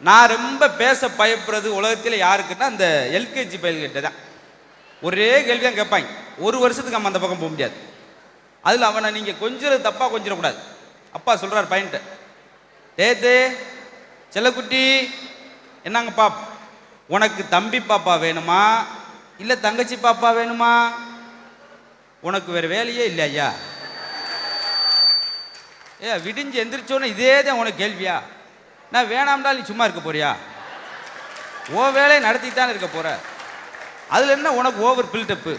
நான் ரொம்ப பேச பயப்படுறது உலகத்தில் யாருக்குன்னா அந்த எல்கேஜி பயல்கிட்ட தான். ஒரே கேள்வி தான் கேட்பாங்க. ஒரு வருஷத்துக்கு நம்ம அந்த பக்கம் போக முடியாது. அதில் அவனை நீங்கள் கொஞ்சம் தப்பாக கொஞ்சிடக்கூடாது. அப்பா சொல்கிறார் பையன்ட்ட. டேத்து செல்லக்குட்டி என்னங்க பாப்? உனக்கு தம்பி பாப்பா வேணுமா? இல்லை தங்கச்சி பாப்பா வேணுமா? உனக்கு வேறு வேலையே இல்லை ஐயா ஏ விடிஞ்சு எந்திரிச்சோன்னே இதே தான் உனக்கு கேள்வியா? நான் வேணாம்டா நீ சும்மா இருக்க போறியா? ஓ வேலையை நடத்தித்தான் இருக்க போற? அதில் என்ன உனக்கு ஓவர் பில்டப்பு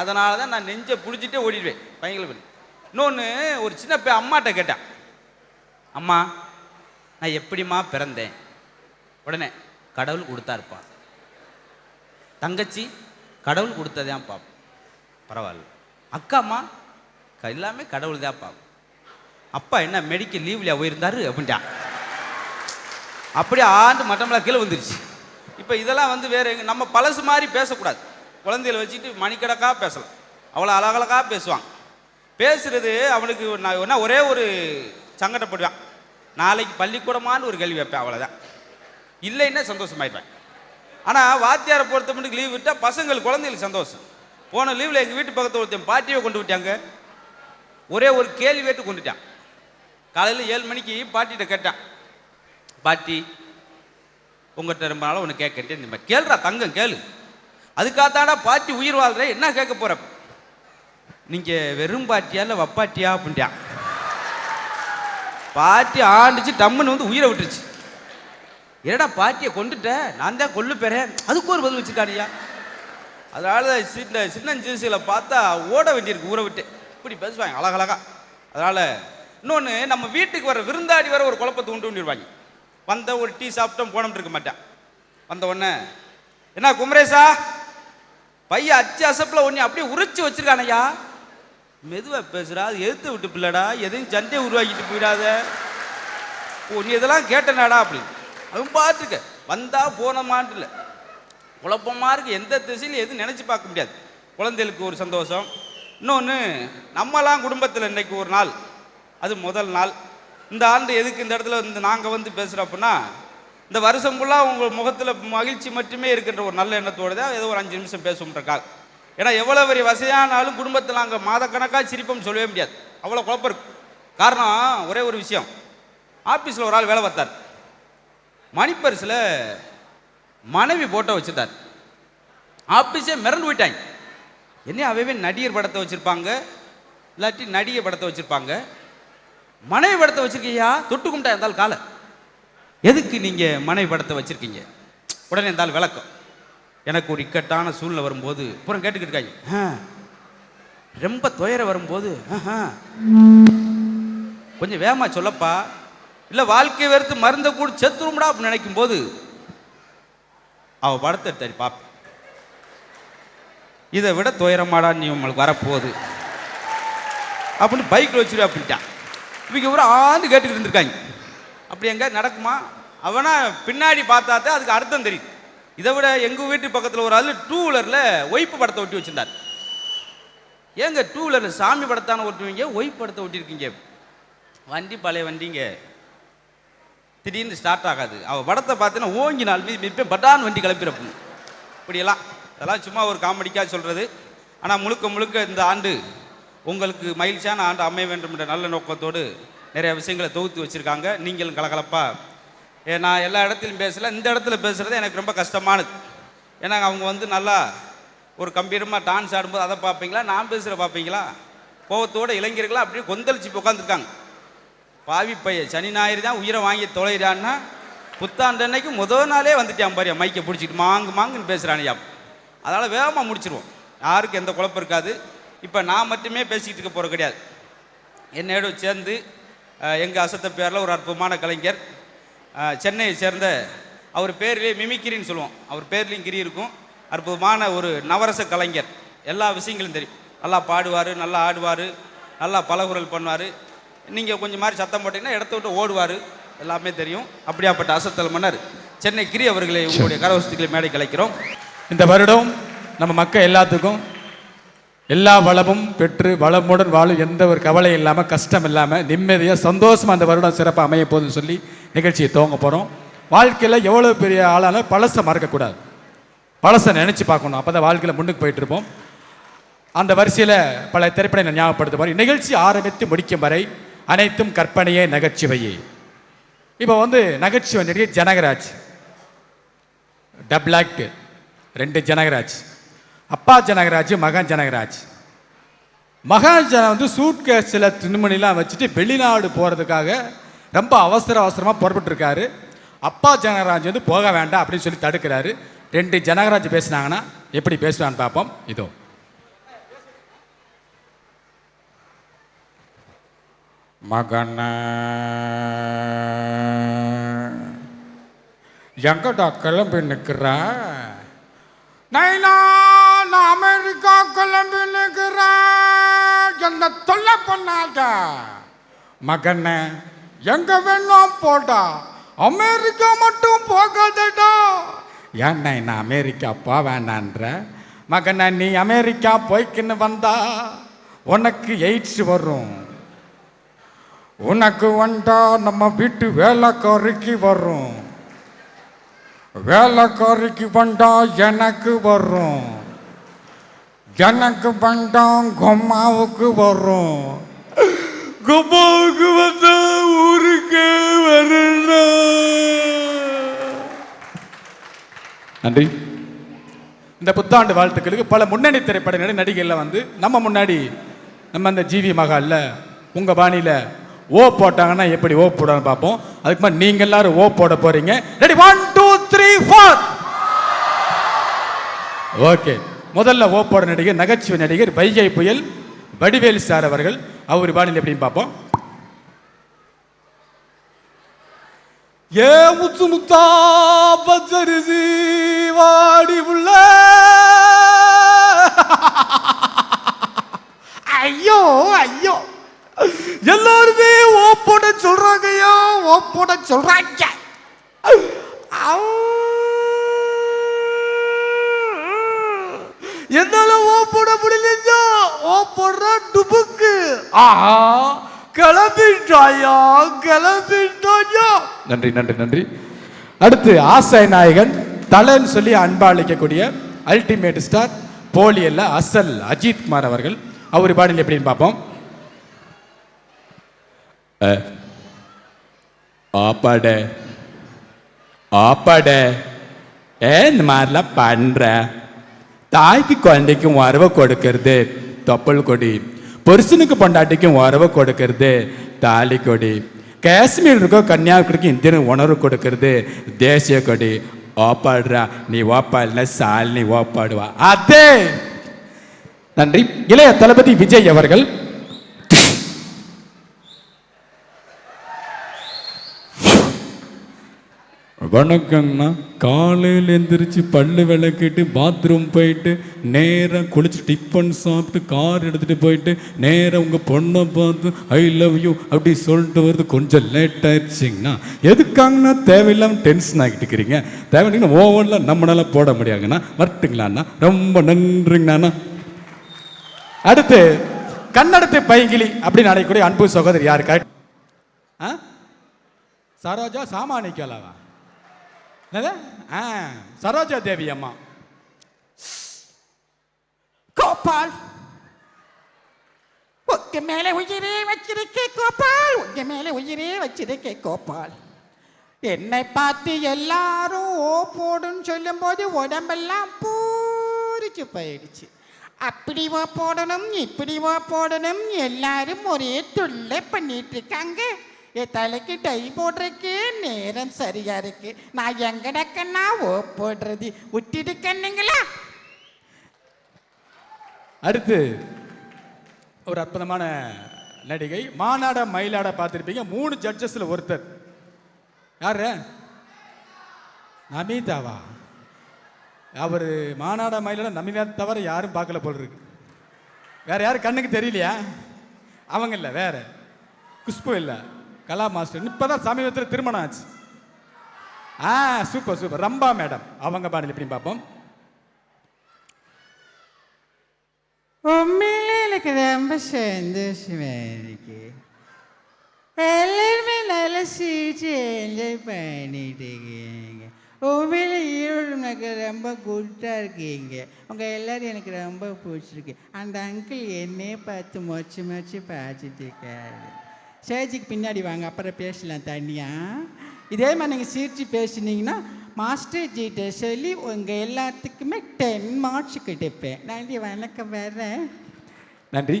அதனால தான் நான் நெஞ்சை பிடிச்சிட்டே ஓடிடுவேன். பையங்களுக்கு இன்னொன்று ஒரு சின்ன பே அம்மாட்ட கேட்டேன். அம்மா நான் எப்படிம்மா பிறந்தேன்? உடனே கடவுள் கொடுத்தாருப்பா. தங்கச்சி கடவுள் கொடுத்ததான் பாப்போம் பரவாயில்ல. அக்காம்மா எல்லாமே கடவுள் தான் பாப்போம் அப்பா என்ன மெடிக்கல் லீவ்லையா போயிருந்தாரு? அப்படின்ட்டான். அப்படியே ஆண்டு மட்டம்லாம் கீழே வந்துருச்சு இப்போ இதெல்லாம் வந்து வேறு எங்கே நம்ம பழசு மாதிரி பேசக்கூடாது. குழந்தைகளை வச்சுட்டு மணிக்கணக்காக பேசலாம். அவ்வளோ அழகழகாக பேசுவாங்க. பேசுறது அவனுக்கு நான் என்ன ஒரே ஒரு சங்கடப்படுவான். நாளைக்கு பள்ளிக்கூடமான்னு ஒரு கேள்வி வைப்பேன் அவ்வளோதான் இல்லைன்னா சந்தோஷமாயிருப்பேன் ஆனால் வாத்தியாரை பொறுத்த மட்டும் லீவ் விட்டால் பசங்களுக்கு குழந்தைகளுக்கு சந்தோஷம். போன லீவில் எங்கள் வீட்டு பக்கத்தில் ஒருத்தன் பாட்டியை கொண்டு விட்டாங்க. ஒரே ஒரு கேள்வி கேட்டு கொண்டுட்டான். காலையில் ஏழு மணிக்கு பாட்டிகிட்ட கேட்டான். பாட்டி உங்கள்கிட்ட ரொம்ப நாளாக ஒன்று கேட்கட்டே இந்த கேளுடா தங்கம் கேளு. அதுக்காகத்தாடா பாட்டி உயிர் வாழ்ற என்ன கேட்க போகிற நீங்கள் வெறும் பாட்டியா இல்லை வப்பாட்டியா அப்படின்ட்டான் பாட்டி ஆண்டுச்சு டம்முன்னு வந்து உயிரை விட்டுருச்சு. என்னடா பாட்டியை கொண்டுட்ட? நான் தான் கொள்ளு பெறேன் அதுக்கு ஒரு பதில் வச்சுட்டானியா அதனால சின்ன சின்ன ஜீசிகளை பார்த்தா ஓட வேண்டியிருக்கு ஊரை விட்டு. இப்படி பேசுவாங்க அழகழகா. அதனால் இன்னொன்று நம்ம வீட்டுக்கு வர விருந்தாடி வர ஒரு குழப்பத்தை உண்டு பண்ணிடுவாங்க. வந்த ஒரு டீ சாப்பிட்டோம் போனோம் இருக்க மாட்டேன். வந்த உடனே என்ன குமரேசா பையன் அச்சு அசப்பில் ஒன்று அப்படியே உரிச்சு வச்சிருக்கானையா மெதுவாக பேசுகிறா அது எதிர்த்து விட்டு பிள்ளடா எதையும் சண்டையை உருவாக்கிட்டு போயிடாத. ஓ நீ இதெல்லாம் கேட்டனாடா அப்படின்னு. அவன் பார்த்துருக்க வந்தால் போனமான்ட்டு இல்லை. இருக்குது எந்த திசையிலும் எதுவும் நினச்சி பார்க்க முடியாது. குழந்தைகளுக்கு ஒரு சந்தோஷம். இன்னொன்று நம்மலாம் குடும்பத்தில் இன்னைக்கு ஒரு நாள். அது முதல் நாள். இந்த ஆண்டு எதுக்கு இந்த இடத்துல வந்து நாங்கள் வந்து பேசுகிறோம் அப்படின்னா இந்த வருஷம் ஃபுல்லாக உங்கள் முகத்தில் மகிழ்ச்சி மட்டுமே இருக்கின்ற ஒரு நல்ல எண்ணத்தோடு தான் ஏதோ ஒரு அஞ்சு நிமிஷம் பேசுவோம்ன்றக்காக ஏன்னா எவ்வளோ பெரிய வசதியானாலும் குடும்பத்தில் நாங்கள் மாதக்கணக்காக சிரிப்போம் சொல்லவே முடியாது. அவ்வளோ குழப்பம் இருக்கு காரணம் ஒரே ஒரு விஷயம். ஆஃபீஸில் ஒரு ஆள் வேலை பார்த்தார். மணிப்பரிசில் மனைவி போட்டோ வச்சுட்டார். ஆஃபீஸே மிரண்டு போயிட்டாங்க. என்ன அவவே நடிகர் படத்தை வச்சுருப்பாங்க? இல்லாட்டி நடிகை படத்தை வச்சுருப்பாங்க? மனைவி படத்தை வச்சிருக்கியா? தொட்டு கும்பிட்டா இருந்தாலும் காலை. எதுக்கு நீங்கள் மனைவி படத்தை வச்சுருக்கீங்க? உடனே இருந்தாலும் விளக்கம். எனக்கு ஒரு இக்கட்டான சூழ்நிலை வரும்போது அப்புறம் கேட்டுக்கிட்டு இருக்காங்க. "ஆ, ரொம்ப துயரம் வரும்போது கொஞ்சம் வேகமா சொல்லப்பா. இல்லை வாழ்க்கை வெறுத்து மருந்தை கூட செத்துரும்டா அப்படின்னு நினைக்கும் போது அவ படத்தை எடுத்தாடி பாப்பேன் இதை விட துயரமாடா நீ உங்களுக்கு வரப்போகுது. அப்படின்னு பைக்கில் வச்சுரு அப்படின்ட்டான். இவங்க ஒரு ஆண்டு கேட்டுக்கிட்டு இருந்திருக்காங்க. அப்படி எங்க நடக்குமா? அவனா பின்னாடி பார்த்தா தான் அதுக்கு அர்த்தம் தெரியும். இதை விட எங்கள் வீட்டு பக்கத்தில் ஒரு ஆள் டூ வீலரில் ஒய்ப்பு படத்தை ஒட்டி வச்சிருந்தார். ஏங்க டூ வீலரில் சாமி படத்தான ஒட்டுவீங்க? ஒய்ப்பு படத்தை ஒட்டியிருக்கீங்க. வண்டி பழைய வண்டிங்க. திடீர்னு ஸ்டார்ட் ஆகாது. அவள் படத்தை பார்த்தீங்கன்னா ஓங்கி நாள் மீது மிப்பே பட்டான் வண்டி கிளம்பிறப்பு இப்படியெல்லாம். அதெல்லாம் சும்மா ஒரு காமெடிக்காக சொல்கிறது ஆனால் முழுக்க முழுக்க இந்த ஆண்டு உங்களுக்கு மகிழ்ச்சியான ஆண்டு அமைய வேண்டும் என்ற நல்ல நோக்கத்தோடு நிறைய விஷயங்களை தொகுத்து வச்சுருக்காங்க. நீங்களும் கலகலப்பாக ஏ, நான் எல்லா இடத்துலையும் பேசல. இந்த இடத்துல பேசுகிறது எனக்கு ரொம்ப கஷ்டமானது. ஏன்னா அவங்க வந்து நல்லா ஒரு கம்பீரமாக டான்ஸ் ஆடும்போது அதை பார்ப்பீங்களா? நான் பேசுகிற பார்ப்பீங்களா? கோவத்தோட இளைஞர்களாக அப்படியே கொந்தளிச்சு உட்காந்துருக்காங்க பாவி பைய சனி ஞாயிறு தான் உயிரை வாங்கி தொலைகிறான்னா புத்தாண்டு அன்னைக்கு முதல் நாளே வந்துட்டான் பாரு மைக்கை பிடிச்சிட்டு. மாங்கு மாங்குன்னு பேசுகிறானியா அதனால் வேகமாக முடிச்சிருவோம். யாருக்கும் எந்த குழப்பம் இருக்காது. இப்போ நான் மட்டுமே பேசிக்கிட்டு இருக்க போகிற கிடையாது. என்னோட சேர்ந்து எங்கள் அசத்த பேரில் ஒரு அற்புதமான கலைஞர். சென்னையை சேர்ந்த அவர் பேர்லேயே மிமிக்கிரின்னு சொல்லுவோம். அவர் பேர்லேயும் கிரி இருக்கும். அற்புதமான ஒரு நவரச கலைஞர். எல்லா விஷயங்களும் தெரியும். நல்லா பாடுவார் நல்லா ஆடுவார் நல்லா பலகுரல் பண்ணுவார். நீங்கள் கொஞ்சம் மாதிரி சத்தம் போட்டிங்கன்னா இடத்த விட்டு ஓடுவார். எல்லாமே தெரியும். அப்படியாப்பட்ட அசத்தல் மன்னர் சென்னை கிரி அவர்களை உங்களுடைய கரவசத்துக்களை மேடை கலைக்கிறோம். இந்த வருடம் நம்ம மக்கள் எல்லாத்துக்கும் எல்லா வளமும் பெற்று வளமுடன் வாழும் எந்த ஒரு கவலை இல்லாமல் கஷ்டம் இல்லாமல் நிம்மதியாக சந்தோஷமாக அந்த வருடம் சிறப்பாக அமைய போகுதுன்னு சொல்லி நிகழ்ச்சியை துவங்க போகிறோம் வாழ்க்கையில் எவ்வளோ பெரிய ஆளாலும் பழசை மறக்கக்கூடாது. பழசை நினச்சி பார்க்கணும். அப்போ தான் வாழ்க்கையில் முன்னுக்கு போயிட்டு இருப்போம். அந்த வரிசையில் பல திரைப்படங்களை ஞாபகப்படுத்த மாதிரி நிகழ்ச்சி ஆரம்பித்து முடிக்கும் வரை அனைத்தும் கற்பனையே நகைச்சுவையே. இப்போ வந்து நகைச்சுவை நிறைய ஜனகராஜ். Double act. ரெண்டு ஜனகராஜ். அப்பா ஜனகராஜ் மகன் ஜனகராஜ். மகன் ஜன வந்து சூட்கேஸில் துணிமணிலாம் வச்சுட்டு வெளிநாடு போகிறதுக்காக ரொம்ப அவசர அவசரமாக புறப்பட்டுருக்காரு. அப்பா ஜனகராஜ் வந்து போக வேண்டாம் அப்படின்னு சொல்லி தடுக்கிறாரு. ரெண்டு ஜனகராஜ் பேசுனாங்கன்னா எப்படி பேசுவான்னு பார்ப்போம். இதோ. மகன எங்கடா கிளம்பி நிற்கிற நைனா! நான் அமெரிக்கா கிளம்பி நிற்கிறேன் என்ன தொல்லை பண்ணாத. மகனே எங்க வேணும் போடா. அமெரிக்கா மட்டும் போகாதடா. ஏன்னா நான் அமெரிக்கா போவேண்டான்ற மகனை நீ அமெரிக்கா போய்க்கின்னு வந்தா உனக்கு எய்ட்ஸ் வரும். உனக்கு வந்தா நம்ம வீட்டு வேலைக்காரிக்கு வரும். வேலைக்காரிக்கு வந்தா எனக்கு வரும். எனக்கு வந்தா கொம்மாவுக்கு வரும். கொம்மாவுக்கு வந்தா ஊருக்கு நன்றி. இந்த புத்தாண்டு வாழ்த்துக்களுக்கு பல முன்னணி திரைப்பட நடி- நடிகைகள்ல வந்து நம்ம முன்னாடி நம்ம அந்த ஜிவி மகால்ல உங்க பாணியில ஓ போட்டாங்கன்னா எப்படி ஓ போடணும்னு பார்ப்போம். அதுக்கு மாதிரி நீங்க எல்லாரும் ஓ போட போறீங்க. Ready one two three four okay முதல்ல ஓப்போட நடிகர் நகைச்சுவை நடிகர் வைகை புயல் வடிவேல் சார் அவர்கள். அவர் பாடல் எப்படின்னு பார்ப்போம். ஏ முத்து முத்தா பச்சரிசி வாடி உள்ள. ஐயோ ஐயோ. எல்லாருமே ஓப்போட சொல்றாங்க சொல்றாங்கய்யா ஓப்போட சொல்றாங்க. என்னால ஓ போட முடியலையா? ஓ போடுற டுபுக்கு. ஆஹா. கிளம்பிட்டாயா? கிளம்பிட்டாயா? நன்றி நன்றி நன்றி. அடுத்து ஆசை நாயகன் தலைன்னு சொல்லி அன்பா அளிக்கக்கூடிய அல்டிமேட் ஸ்டார் போலி அல்ல அசல் அஜித் குமார் அவர்கள். அவர் பாடல் எப்படின்னு பார்ப்போம். ஆப்பாட ஆப்பாட. ஏன் இந்த மாதிரிலாம் பண்ற. தாய்க்கு குழந்தைக்கும் உறவை கொடுக்கறது தொப்பல் கொடி. புருஷனுக்கு பொண்டாட்டிக்கும் உறவை கொடுக்கறது தாலி கொடி. காஷ்மீர் இருக்கோ கன்னியாகுமரிக்கு இந்தியன் உணர்வு கொடுக்கறது தேசிய கொடி. ஓப்பாடுறா நீ ஓப்பாடல சாலினி ஓப்பாடுவா. அதே. நன்றி. இளைய தளபதி விஜய் அவர்கள் வணக்கங்கண்ணா காலையில் எந்திரிச்சு பல்லு விளக்கிட்டு பாத்ரூம் போயிட்டு நேராக குளிச்சு டிஃபன் சாப்பிட்டு கார் எடுத்துகிட்டு போயிட்டு நேராக உங்கள் பொண்ணை பார்த்து ஐ லவ் யூ அப்படி சொல்லிட்டு வருது கொஞ்சம் லேட் ஆயிடுச்சிங்கண்ணா. எதுக்காங்கண்ணா தேவையில்லாமல் டென்ஷன் ஆகிட்டு இருக்கிறீங்க? தேவையில்லைங்கண்ணா ஓவனில் நம்மளால போட முடியாதுங்கண்ணா. வரட்டுங்களாண்ணா. ரொம்ப நன்றிங்கண்ணா அடுத்து கண்ணடத்து பைங்கிலி அப்படின்னு அடையக்கூடிய அன்பு சகோதரி யார்? கரெக்ட் ஆ? சரோஜா சாமானிக்கலாவா என்னது? ஆ சரோஜா தேவி அம்மா. கோபால் உங்க மேல உயிரே வச்சிருக்கே கோபால் உங்க மேல உயிரே வச்சிருக்கே கோபால். என்னை பார்த்து எல்லாரும் ஓ போடுன்னு சொல்லும்போது உடம்பெல்லாம் பூரிச்சு போயிடுச்சு. அப்படி ஓ போடணும் இப்படி ஓ போடணும் எல்லாரும் ஒரே தொல்லை பண்ணிட்டு இருக்காங்க. என் தலைக்கு டை போடுறதுக்கே நேரம் சரியா இருக்கு. நான் எங்கடக்கண்ணா ஓ போடுறது. விட்டுடுக்கண்ணுங்களா அடுத்து ஒரு அற்புதமான நடிகை மாநாட மயிலாட பார்த்துருப்பீங்க. மூணு ஜட்ஜஸ்ல ஒருத்தர். யாரு நமிதாவா? அவர் மாநாட மயிலாட நமிதா தவிர யாரும் பார்க்கல போல் இருக்கு. வேற யாரும் கண்ணுக்கு தெரியலையா? அவங்க இல்லை வேற. குஷ்பு இல்லை. கலா மாஸ்டர் இப்பதான் சமீபத்தில் திருமணம் ஆச்சு. ஆ சூப்பர் சூப்பர் ரம்பா மேடம். அவங்க பாடல் எப்படி பார்ப்போம். உண்மையிலே எனக்கு ரொம்ப சந்தோஷமா இருக்கு எல்லாருமே நல்லா சிரிச்சு என்ஜாய் பண்ணிட்டு இருக்கீங்க. உண்மையில ஈரோடு எனக்கு ரொம்ப குட்டாக இருக்கீங்க. உங்கள் எல்லோரும் எனக்கு ரொம்ப பிடிச்சிருக்கு. அந்த அங்கிள் என்னையே பார்த்து மொச்சு மொச்சு பார்த்துட்டு இருக்காரு. ஸ்டேஜுக்கு பின்னாடி வாங்க அப்புறம் பேசலாம் தனியாக இதே மாதிரி நீங்கள் சிரித்து பேசுனீங்கன்னா மாஸ்டர் ஜிட்ட சொல்லி உங்கள் எல்லாத்துக்குமே டென் மார்க்ஸ் கிடைப்பேன் நன்றி வணக்கம் வரேன் நன்றி.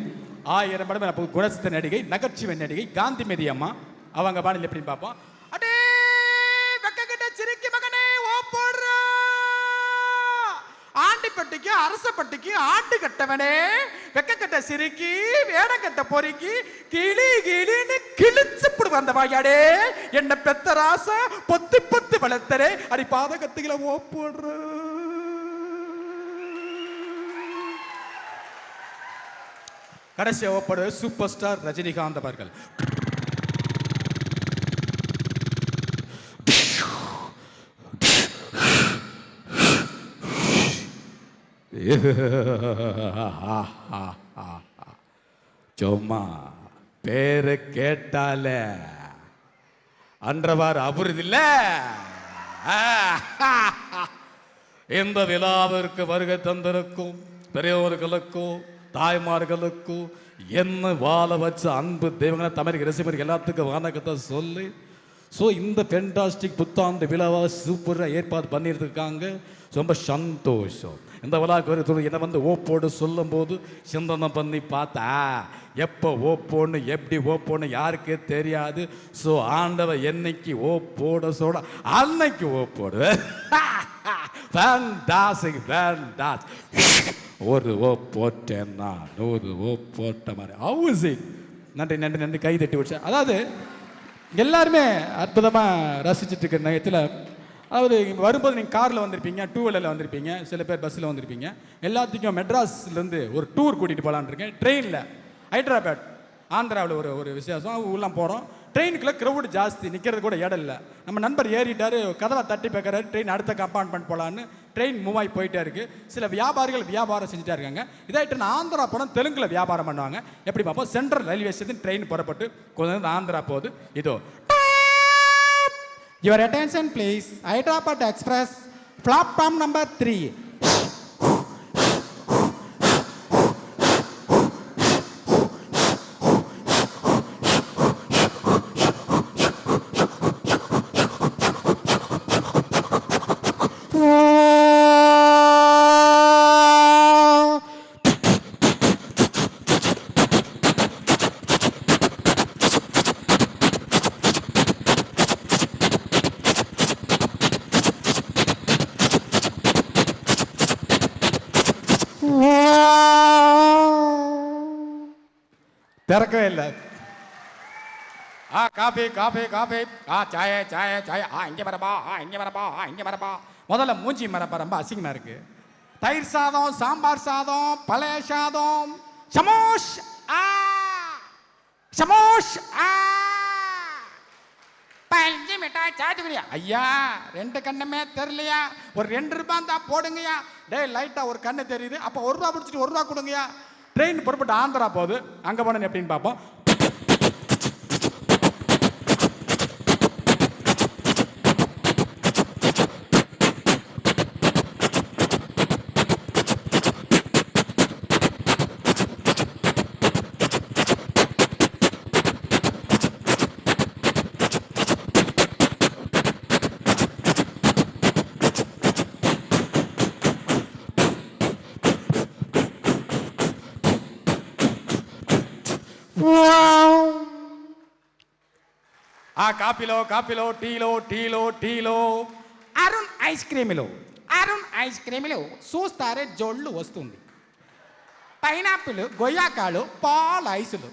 ஆயிரம் படம் அப்போ குணசித்த நடிகை நகைச்சுவை நடிகை காந்திமதி அம்மா. அவங்க பாடல் எப்படின்னு பார்ப்போம். ஆண்டிப்பட்டிக்கு அரசப்பட்டிக்கு ஆட்டு கட்டவனே வெக்கக்கட்ட சிரிக்கி வேடக்கட்ட பொறுக்கி கிளி கிளின்னு கிழிச்சு போடு வாயாடே என்ன பெத்த ராச பொத்து பொத்து வளர்த்தரே அடி பாதகத்துகளை ஓ போடுற. கடைசி ஓப்படு சூப்பர் ஸ்டார் ரஜினிகாந்த் அவர்கள். சும்மா பேரு கேட்டாலே அன்றவாறு அபுறுதில்ல இந்த விழாவிற்கு வருகை தந்திருக்கும் பெரியவர்களுக்கும் தாய்மார்களுக்கும் என்ன வாழ வச்ச அன்பு தெய்வங்களை தமிழக ரசிகர்கள் எல்லாத்துக்கும் வணக்கத்தை சொல்லி ஸோ இந்த ஃபென்டாஸ்டிக் புத்தாண்டு விழாவை சூப்பராக ஏற்பாடு பண்ணியிருக்காங்க ரொம்ப சந்தோஷம். இந்த விழாவுக்கு வருகிறது என்னை வந்து ஓப்போடு சொல்லும்போது சிந்தனை பண்ணி பார்த்தா எப்போ ஓப்போன்னு எப்படி ஓப்போன்னு யாருக்கே தெரியாது. ஸோ ஆண்டவ என்னைக்கு ஓப்போட போட சொல்ல அன்னைக்கு ஓப்போடு. போடு ஃபேண்டாஸ் ஒரு ஓ போட்டேன்னா நூறு ஓ போட்ட மாதிரி அவுசி நன்றி நன்றி நன்றி. கை தட்டி விடுச்சேன் அதாவது எல்லாருமே அற்புதமாக ரசிச்சுட்டு இருக்கிற நேரத்தில் அதாவது வரும்போது நீங்கள் காரில் வந்திருப்பீங்க டூ வீலரில் வந்திருப்பீங்க சில பேர் பஸ்ஸில் வந்திருப்பீங்க. எல்லாத்துக்கும் மெட்ராஸ்லேருந்து ஒரு டூர் கூட்டிகிட்டு போகலான் இருக்கேன். ட்ரெயினில் ஹைதராபாத் ஆந்திராவில் ஒரு ஒரு விசேஷம். ஊர்லாம் போகிறோம் ட்ரெயினுக்குள்ளே க்ரௌடு ஜாஸ்தி நிற்கிறது கூட இடம் இல்லை. நம்ம நண்பர் ஏறிட்டார் கதவை தட்டி பார்க்குறாரு ட்ரெயின் அடுத்த கம்பார்ட்மெண்ட் போகலான்னு ட்ரெயின் மூவ் ஆகி போயிட்டே இருக்குது சில வியாபாரிகள் வியாபாரம் செஞ்சுட்டே இருக்காங்க. இதாகிட்டு நான் ஆந்திரா போனால் தெலுங்கில் வியாபாரம் பண்ணுவாங்க. எப்படி பார்ப்போம்? சென்ட்ரல் ரயில்வே ஸ்டேஷன் ட்ரெயின் புறப்பட்டு கொஞ்சம் ஆந்திரா போகுது. இதோ Your attention please. Hyderabad Express, platform number 3. திறக்கவே இல்லை. ஆ காஃபி காஃபி காஃபி ஆ சாய சாய சாய. ஆ இங்கே வரப்பா ஆ இங்கே வரப்பா ஆ இங்கே வரப்பா. முதல்ல மூஞ்சி மரப்பா ரொம்ப அசிங்கமாக இருக்கு. தயிர் சாதம் சாம்பார் சாதம் பழைய சாதம். சமோஷ் ஆ. சமோஷ் ஆ. பஞ்சு மிட்டாய் சாத்துக்குடியா? ஐயா ரெண்டு கண்ணுமே தெரியலையா? ஒரு ரெண்டு ரூபாய் தான் போடுங்கய்யா. டே லைட்டாக ஒரு கண்ணு தெரியுது. அப்போ ஒரு ரூபா பிடிச்சிட்டு ஒரு ரூபா கொடுங்கய்யா. ட்ரெயின் புறப்பட்டு ஆந்திரா போகுது. அங்கே போனேன் எப்படின்னு பார்ப்போம். కాఫీలో కాఫీలో టీలో టీలో టీలో. అరుణ్ ఐస్ క్రీమ్లో. అరుణ్ ఐస్ క్రీమ్లో చూస్తారే జొళ్ళు వస్తుంది. పైనాపిల్ గొయ్యాకాలు పాల ఐసులు.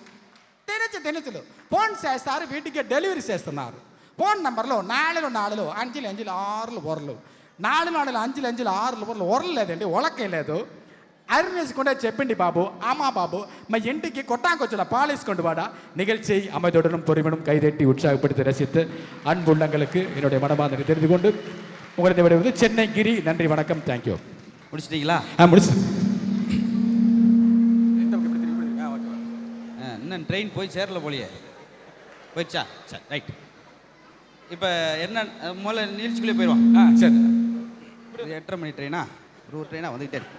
తినచు తినచులు ఫోన్ చేస్తారు వీటికి డెలివరీ చేస్తున్నారు. ఫోన్ నెంబర్లో నాలుగు నాలుగు అంచులు అంచులు ఆరులు ఒరలు. నాలుగు నాలుగు అంచులు అంచులు ఆరులు ఒరలు. ఒరలు లేదండి ఒలకే లేదు. செப்பண்டி பாபு ஆமா பாபு மை இன்றைக்கு கொட்டாங்கொச்சில் பாலிஸ் கொண்டு வாடா. நிகழ்ச்சியை அமைதியுடனும் பொறுமையுடன் கைதட்டி உற்சாகப்படுத்தி ரசித்து அன்புள்ளங்களுக்கு என்னுடைய மனமார்ந்த தெரிந்து கொண்டு உங்களை விடுவது சென்னை கிரி நன்றி வணக்கம் தேங்க்யூ முடிச்சிட்டீங்களா? ஆ முடிச்சு. இன்னும் ட்ரெயின் போய் சேரல போலியே. போயிடுச்சா? சரி ரைட் இப்போ என்ன முதல்ல நிகழ்ச்சிக்குள்ளே போயிடுவோம். ஆ சரி. எட்டரை மணி ட்ரெயினா ஒரு ட்ரெயினாக வந்துக்கிட்டே இருக்கு.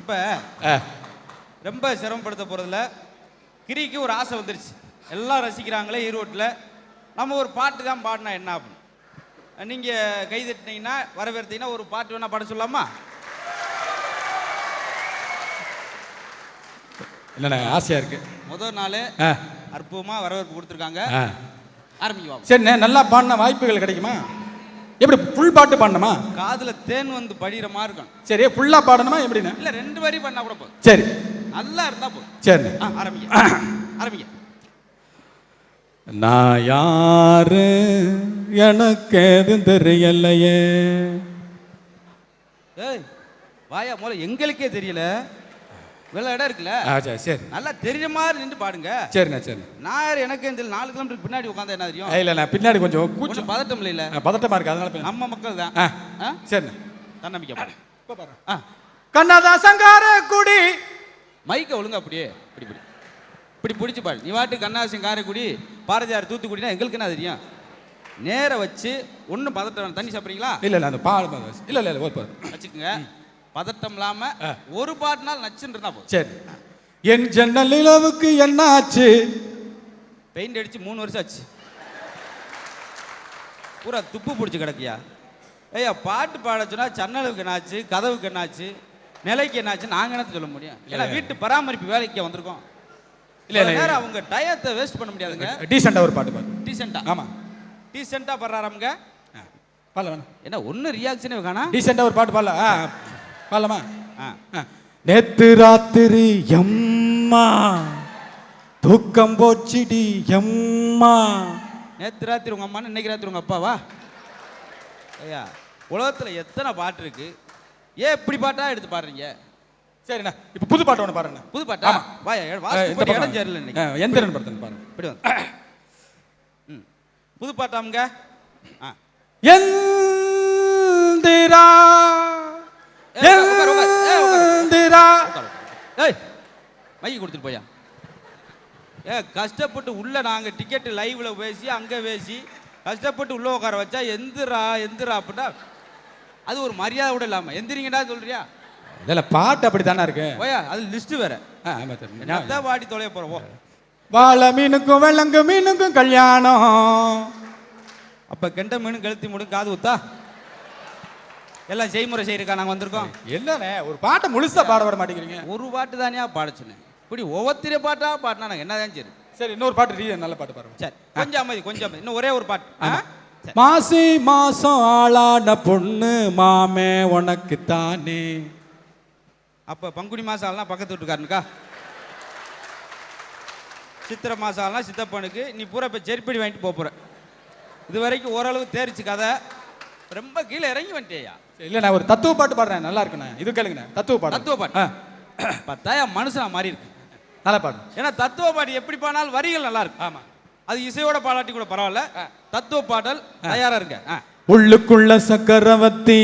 இப்போ ரொம்ப சிரமப்படுத்த போகிறதுல கிரிக்கு ஒரு ஆசை வந்துருச்சு. எல்லாம் ரசிக்கிறாங்களே ஈரோட்டில். நம்ம ஒரு பாட்டு தான் பாடினா என்ன ஆகும்? நீங்கள் கை தட்டினீங்கன்னா வரவேற்றீங்கன்னா ஒரு பாட்டு வேணா பாட சொல்லலாமா? இல்லைண்ணே ஆசையாக இருக்கு? முதல் நாள் அற்புதமாக வரவேற்பு கொடுத்துருக்காங்க. ஆ. ஆரம்பிக்குவாங்க சரிண்ணே நல்லா பாடின வாய்ப்புகள் கிடைக்குமா? எப்படி ஃபுல் பாட்டு பாடணுமா? காதுல தேன் வந்து படிகிற மாதிரி இருக்கும் சரி ஃபுல்லாக பாடணுமா எப்படிண்ணே இல்லை ரெண்டு வரி பண்ணா கூட போதும். சரி. நல்லா இருந்தா போதும். ஆ ஆரம்பிங்க. ஆரம்பிங்க. நான் யாரு? எனக்கு எதுவும் தெரியலையே. ஏய் வாயா முதல்ல எங்களுக்கே தெரியல. இவ்வளோ இடம் இருக்குல்ல? ஆ சரி சரி. நல்லா தெரியுற மாதிரி நின்று பாடுங்க. சரிண்ணே சரி நான் எனக்கு தெரியல நாலு கிலோமீட்டருக்கு பின்னாடி உட்காந்தா என்ன தெரியும்? இல்லை நான் பின்னாடி கொஞ்சம் கூச்சம். கொஞ்சம் பதட்டம் இல்லை ஆ, பதட்டமா இருக்கு அதனால நம்ம மக்கள் தான். ஆ? சரிண்ணே. தன்னம்பிக்கை பாடு. ஆ கண்ணாதா சங்கார குடி மைக்கை ஒழுங்கா அப்படியே இப்படி இப்படி. இப்படி பிடிச்சி பாடு நீ வாட்டு கண்ணாசிங் காரைக்குடி பாரதியார் தூத்துக்குடினா எங்களுக்கு என்ன தெரியும்? நேர வச்சு ஒன்றும் பதட்டம். தண்ணி சாப்பிட்றீங்களா? இல்லை இல்லை அந்த பாடு இல்லை இல்லை இல்லை ஒரு வச்சுக்கோங்க. பதட்டம் இல்லாம ஒரு பாட்டுனால நச்சுன்னு இருந்தா போதும். சரி. என் ஜன்னல் நிலவுக்கு என்ன ஆச்சு பெயிண்ட் அடிச்சு மூணு வருஷம் ஆச்சு. பூரா துப்பு பிடிச்சி கிடக்கியா? ஐயா பாட்டு பாட சொன்னா சன்னலுக்கு என்னாச்சு கதவுக்கு என்னாச்சு நிலைக்கு என்னாச்சு நாங்க என்னத்த சொல்ல முடியும்? ஏன்னா வீட்டு பராமரிப்பு வேலைக்கு வந்திருக்கோம். இல்ல, இல்ல அவங்க டயத்தை வேஸ்ட் பண்ண முடியாதுங்க. டீசெண்டாக ஒரு பாட்டு பாரு டீசெண்டா? ஆமா. டீசெண்டா பாடுறாருங்க பாடல வேணாம். என்ன ஒன்றும் ரியாக்ஷனே காணா? டீசெண்டாக ஒரு பாட்டு பாடல பாடலாமா. நேத்து ராத்திரி எம்மா தூக்கம் போச்சிடி எம்மா. நேத்து ராத்திரி உங்க அம்மா இன்னைக்கு ராத்திரி உங்க அப்பாவா? ஐயா உலகத்துல எத்தனை பாட்டு இருக்கு? ஏன் இப்படி பாட்டா எடுத்து பாடுறீங்க? சரிண்ணா இப்போ புது பாட்டு ஒன்று பாருண்ணா புது பாட்டா? ஆமா. வாயா. இடம் சரியில்லை இன்னைக்கு. ஆ, எந்திரன் படத்தில் பாருங்க. இப்படி வந்து. ம். புது பாட்டாமுங்க? ஆ. எந்திரா. எந்திரா. ஏய் மைக்கு கொடுத்துட்டு போயா ஏ கஷ்டப்பட்டு உள்ள நாங்க டிக்கெட் லைவ்ல பேசி அங்க பேசி கஷ்டப்பட்டு உள்ள உட்கார வச்சா எந்திரா எந்திரா அப்படின்னா அது ஒரு மரியாதை கூட இல்லாம. எந்திரிங்கடா சொல்றியா? இதில் பாட்டு அப்படி தானே இருக்கு? போயா அது லிஸ்ட் வேற. என்னத்தான் பாடி தொலைய போறோம் ஓ. வாழை மீனுக்கும் வெள்ளங்கு மீனுக்கும் கல்யாணம். அப்ப கெண்ட மீன் கழுத்தி மூடு காது ஊத்தா எல்லாம் செய்முறை செய்யறக்கா நாங்க வந்திருக்கோம். என்னண்ணே ஒரு பாட்டை முழுசா பாட விட மாட்டேங்கிறீங்க? ஒரு பாட்டு தானே பாட சொன்னேன் இப்படி ஒவ்வொருத்தர பாட்டா பாட்டினா நாங்க என்னதான் சரி சரி இன்னொரு பாட்டு ரீ நல்ல பாட்டு பாருங்க சரி கொஞ்சம் அமைதி கொஞ்சம் அமைதி. இன்னும் ஒரே ஒரு பாட்டு. மாசி மாசம் ஆளான பொண்ணு மாமே உனக்கு தானே. அப்ப பங்குனி மாசம் ஆள்னா பக்கத்து வீட்டுக்காரனுக்கா? சித்திரை மாசம் ஆள்னா சித்தப்பனுக்கு நீ பூரா இப்போ செருப்படி வாங்கிட்டு போப் போற. இது வரைக்கும் ஓரளவு தேரிச்சு கதை. ரொம்ப கீழே இறங்கி வந்துட்டேயா? இல்ல நான் ஒரு தத்துவ பாட்டு பாடுறேன். நல்லா இருக்குண்ணே. இது கேளுங்கண்ணே. தத்துவ பாட்டு தத்துவ பாட்டு. பத்தாயா மனுஷனா மாறி இருக்கு. நல்லா பாடு. ஏன்னா தத்துவ பாட்டு எப்படி பாடினாலும் வரிகள் நல்லா இருக்கு. ஆமா. அது இசையோட பாடாட்டி கூட பரவாயில்ல. தத்துவ பாடல் தயாரா இருங்க. ஆ. உள்ளுக்குள்ள சக்கரவர்த்தி.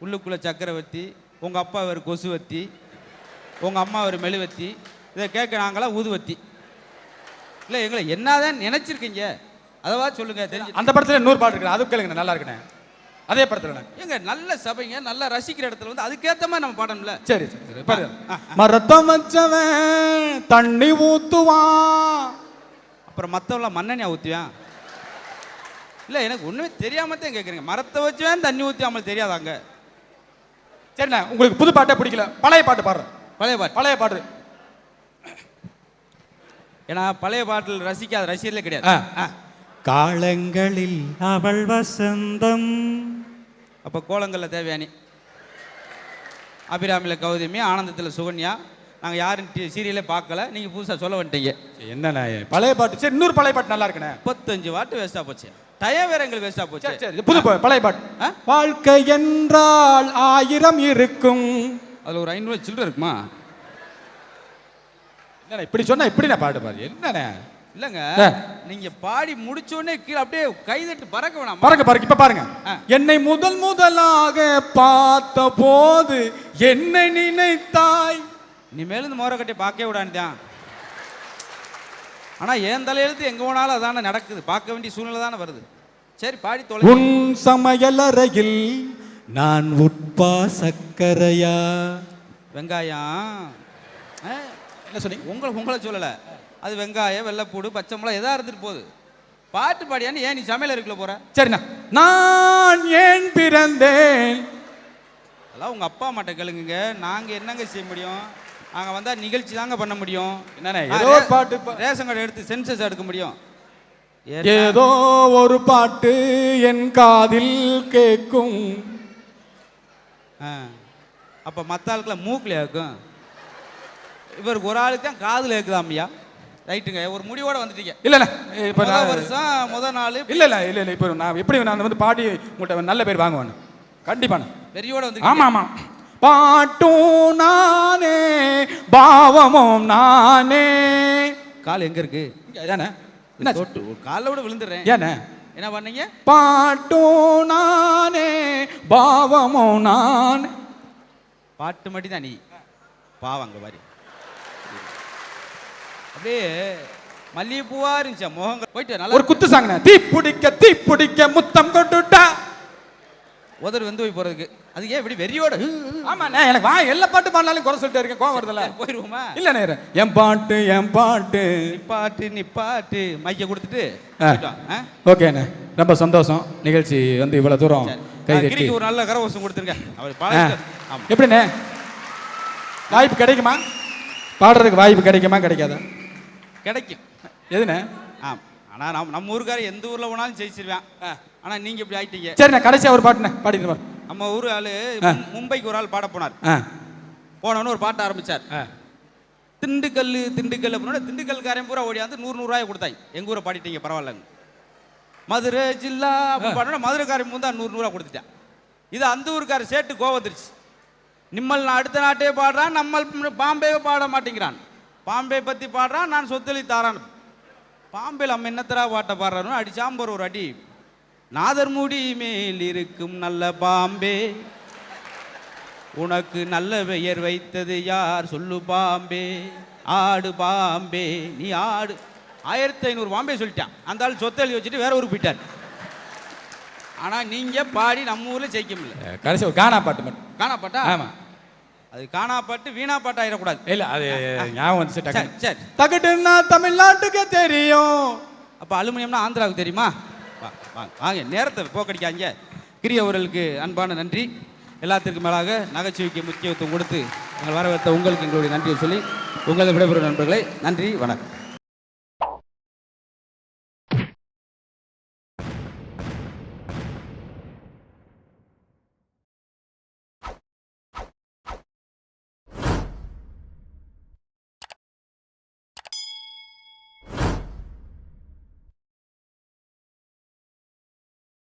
உள்ளுக்குள்ள சக்கரவர்த்தி உங்க அப்பா ஒரு கொசுவத்தி உங்க அம்மா ஒரு மெழுவத்தி இதை கேட்க நாங்களா ஊதுவத்தி. இல்லை எங்களை என்னதான் நினைச்சிருக்கீங்க? அதவா சொல்லுங்க அந்த படத்துல இன்னொரு பாட்டு இருக்கு அது கேளுங்க நல்லா இருக்குண்ணே. அதே படத்துல ஏங்க நல்ல சபைங்க நல்லா ரசிக்கிற இடத்துல வந்து அதுக்கேத்த மாதிரி நம்ம பாடணும்ல? சரி சரி சரி மரத்தம் வச்சவன் தண்ணி ஊத்துவான் அப்புறம் மற்றவங்களாம் மண்ணெண்ணெய் ஊற்றுவேன் இல்லை எனக்கு ஒன்றுமே தெரியாம தான் கேட்குறீங்க மரத்தை வச்சுவேன் தண்ணி ஊற்றி தெரியாதாங்க சரிண்ணே உங்களுக்கு புது பாட்டே பிடிக்கல. பழைய பாட்டு பாடுறேன். பழைய பாட்டு? பழைய பாட்டு. ஏன்னா பழைய பாட்டில் ரசிக்காத ரசிகர்களே கிடையாது. காலங்களில் அவள் வசந்தம். அப்போ கோலங்களில் தேவையானி அபிராமியில் கௌதமி ஆனந்தத்தில் சுகன்யா. நாங்கள் யாரும் சீரியலே பார்க்கல நீங்கள் புதுசாக சொல்ல வந்துட்டீங்க. என்னண்ணே பழைய பாட்டு? சரி இன்னொரு பழைய பாட்டு நல்லா இருக்குண்ணே. முப்பத்தஞ்சு வாட்டு வேஸ்ட்டாக போச்சு. டயம் வேற எங்களுக்கு வேஸ்ட்டாக போச்சு. சரி புது பழைய பாட்டு? வாழ்க்கை என்றால் ஆயிரம் இருக்கும். அதில் ஒரு ஐநூறு சில்லற இருக்குமா? என்னண்ணே இப்படி சொன்னா இப்படி நான் பாட்டு பாரு. என்னண்ணே? இல்லைங்க ஆ. நீங்கள் பாடி முடிச்சோடனே கீழே அப்படியே கைதட்டு பறக்க வேணாமா? பாருங்க பாருங்க இப்ப பாருங்க. என்னை முதல் முதலாக பார்த்த போது என்னை நினைத்தாய். இனிமேல் இந்த மோர கட்டி பார்க்கவே விடாண்டிதான் ஆனால் என் தலையெழுத்து எங்கே போனாலும் அதானே நடக்குது. பார்க்க வேண்டிய சூழ்நிலை தானே வருது. சரி பாடி தொலை. உன் சமையலறையில் நான் உட்பா சக்கரையா வெங்காயம். ஆ, என்ன சொன்னீங்க? உங்களை உங்களை சொல்லலை. அது வெங்காயம் வெள்ளைப்பூடு பச்சை மிளகா எதா இருந்துட்டு போகுது. பாட்டு பாடியான்னு ஏன் நீ சமையல் இருக்குல்ல போற? சரிண்ணா. நான் ஏன் பிறந்தேன்? அதெல்லாம் உங்க அப்பா அம்மாட்ட கேளுங்க நாங்க என்னங்க செய்ய முடியும்? நாங்க வந்தா நிகழ்ச்சி தாங்க பண்ண முடியும். என்னண்ணே, நான் ஏதோ பாட்டு ரேஷன் கார்டு எடுத்து சென்சஸ் எடுக்க முடியும்? ஏதோ ஒரு பாட்டு என் காதில் கேட்கும் ஆ. அப்ப மத்த ஆளுக்குலாம் மூக்குல கேட்கும் இவருக்கு ஒரு ஆளுக்கு தான் காதுல கேக்குதாம்யா ரைட்டுங்க ஒரு முடிவோட வந்துட்டீங்க. இல்லண்ணே இப்ப முத நான் வருஷம் முத நாள் இல்ல இல்ல இல்ல இல்ல இப்போ நான் எப்படி நான் வந்து பாடி உங்கள்கிட்ட நல்ல பேர் வாங்குவேன். கண்டிப்பாண்ணே வெறியோட வந்து ஆமா ஆமா. பாட்டும் நானே பாவமும் நானே. கால் எங்க இருக்கு? ஏண்ணே என்ன? தொட்டு ஒரு காலை விட விழுந்துடுறேன். ஏண்ணே என்ன பண்ணீங்க? பாட்டும் நானே பாவமும் நானே. பாட்டு மட்டும் தான் நீ பாவங்க பாரு. அப்படியே மல்லிகைப்பூவா இருந்துச்சா முகங்க போயிட்டு நல்லா ஒரு குத்து சாங்கண்ணே தீ பிடிக்க தீ பிடிக்க முத்தம் கொண்டுட்டா உதறு வந்து போய் போறதுக்கு. அது ஏன் இப்படி வெறியோட? ஆமாண்ணே எனக்கு வா எல்லா பாட்டு பாடினாலும் குறை சொல்லிட்டே இருக்கேன் கோவம் வருதுல்ல. போயிருவோமா? இல்ல நேர என் பாட்டு என் பாட்டு. நிப்பாட்டு நிப்பாட்டு. மைக்க கொடுத்துட்டு? ஓகேண்ணே ரொம்ப சந்தோஷம். நிகழ்ச்சி வந்து இவ்வளவு தூரம் சரி. கை ஆ, தட்டி. கிரிக்கு ஒரு நல்ல. பழக ஆமா. எப்படிண்ணே? வாய்ப்பு கிடைக்குமா? பாடுறதுக்கு வாய்ப்பு கிடைக்குமா? கிடைக்காதா? கிடைக்கும். எதுண்ணே ஆ ஆனா நம்ம நம்ம ஊருக்கார எந்த ஊர்ல போனாலும் ஜெயிச்சிருவேன். ஆனா நீங்க இப்படி ஆயிட்டீங்க. சரிண்ணே கடைசியா ஒரு பாட்டுண்ணே பாடிட்டு நம்ம ஊர் ஆளு மும்பைக்கு ஒரு ஆள் பாட போனார். போனவொன்னு ஒரு பாட்ட ஆரம்பிச்சார். ஆ. திண்டுக்கல் திண்டுக்கல் அப்படின்னா திண்டுக்கல்காரன் பூரா ஓடியாந்து நூறு நூறுரூவாய் கொடுத்தாங்க எங்க ஊரை பாடிட்டீங்க பரவாயில்லன்னு. மதுரை ஜில்லா அப்படி பாடணும் மதுரைக்காரன் பூந்தா நூறு நூறுரூவா கொடுத்துட்டான். இது அந்த ஊருக்கார சேட்டு கோவத்திருச்சு நிம்மல் அடுத்த நாட்டே பாடுறான் நம்ம பாம்பேவே பாட மாட்டேங்கிறான். பாம்பே பத்தி பாடுறான் நான் சொத்தலி தாரான். பாம்பேல நம்ம என்னத்தரா பாட்டை பாடுறானோ அடிச்சாம்பர் ஒரு அடி. நாதர் முடி மேல் இருக்கும் நல்ல பாம்பே. உனக்கு நல்ல பெயர் வைத்தது யார்? சொல்லு பாம்பே. ஆடு பாம்பே. நீ ஆடு. ஆயிரத்தி ஐநூறு பாம்பே சொல்லிட்டான். அந்த ஆள் சொத்தை எழுதி வச்சுட்டு வேற ஊருக்கு போயிட்டார். ஆனா நீங்க பாடி நம்ம ஊர்ல ஜெயிக்க முடியல. கடைசி கானா பாட்டு மட்டும். காணாப்பாட்டா ஆமா. அது காணாப்பாட்டு வீணா பாட்டு ஆயிடக்கூடாது. இல்ல அது ஞாபகம் வந்துச்சு சரி. சரி. தகட்டுன்னா தமிழ்நாட்டுக்கு தெரியும். அப்போ அலுமினியம்னா ஆந்திராவுக்கு தெரியுமா? வாங்க வாங்க நேரத்தை போக்கடிக்காங்க கிரிய அவர்களுக்கு அன்பான நன்றி. எல்லாத்திற்கும் மேலாக நகைச்சுவைக்கு முக்கியத்துவம் கொடுத்து எங்கள் வரவேற்ற உங்களுக்கு எங்களுடைய நன்றியை சொல்லி உங்களது விடைபெறும் நண்பர்களே நன்றி வணக்கம்.